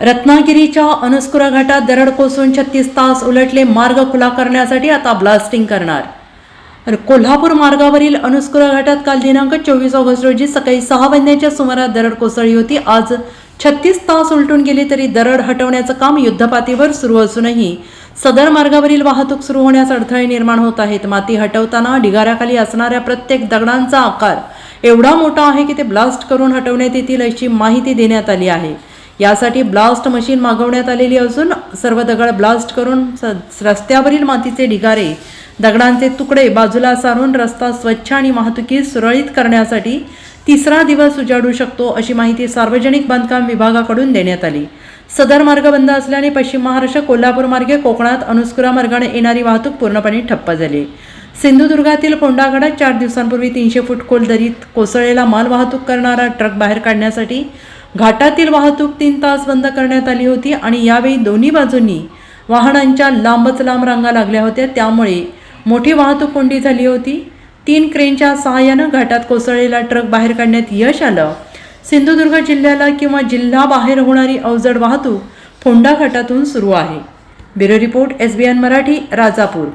रत्नागिरीच्या अनुस्कुरा घाटात दरड कोसळून छत्तीस तास उलटले मार्ग खुला करण्यासाठी आता ब्लास्टिंग करणार. कोल्हापूर मार्गावरील अनुस्कुरा घाटात काल दिनांक चोवीस ऑगस्ट रोजी सकाळी सहा वाजण्याच्या सुमारास दरड कोसळली होती. आज छत्तीस तास उलटून गेली तरी दरड हटवण्याचं काम युद्धपातीवर सुरू असूनही सदर मार्गावरील वाहतूक सुरू होण्यास अडथळे निर्माण होत आहेत. माती हटवताना ढिगाऱ्याखाली असणाऱ्या प्रत्येक दगडांचा आकार एवढा मोठा आहे की ते ब्लास्ट करून हटवण्यात येतील अशी माहिती देण्यात आली आहे. यासाठी ब्लास्ट मशीन मागवण्यात आलेली असून सर्व दगड ब्लास्ट करून स- रस्त्यावरील मातीचे ढिगारे दगडांचे तुकडे बाजूला सारून रस्ता स्वच्छ आणि वाहतुकी सुरळीत करण्यासाठी तिसरा दिवस उजाडू शकतो अशी माहिती सार्वजनिक बांधकाम विभागाकडून देण्यात आली. सदर मार्ग बंद असल्याने पश्चिम महाराष्ट्र कोल्हापूर मार्गे कोकणात अनुस्कुरा मार्गाने येणारी वाहतूक पूर्णपणे ठप्प झाली. सिंधुदुर्गातील कोंडागडात चार दिवसांपूर्वी तीनशे फूट खोल दरीत कोसळलेला माल वाहतूक करणारा ट्रक बाहेर काढण्यासाठी घाटातील वाहतूक तीन तास बंद करण्यात आली होती आणि यावेळी दोन्ही बाजूंनी वाहनांच्या लांबच लांब रांगा लागल्या होत्या. त्यामुळे मोठी वाहतूक कोंडी झाली होती. तीन क्रेनच्या सहाय्यानं घाटात कोसळलेला ट्रक बाहेर काढण्यात यश आलं. सिंधुदुर्ग जिल्ह्याला किंवा जिल्हा बाहेर होणारी अवजड वाहतूक फोंडा घाटातून सुरू आहे. Bureau report S B N Marathi Rajapur.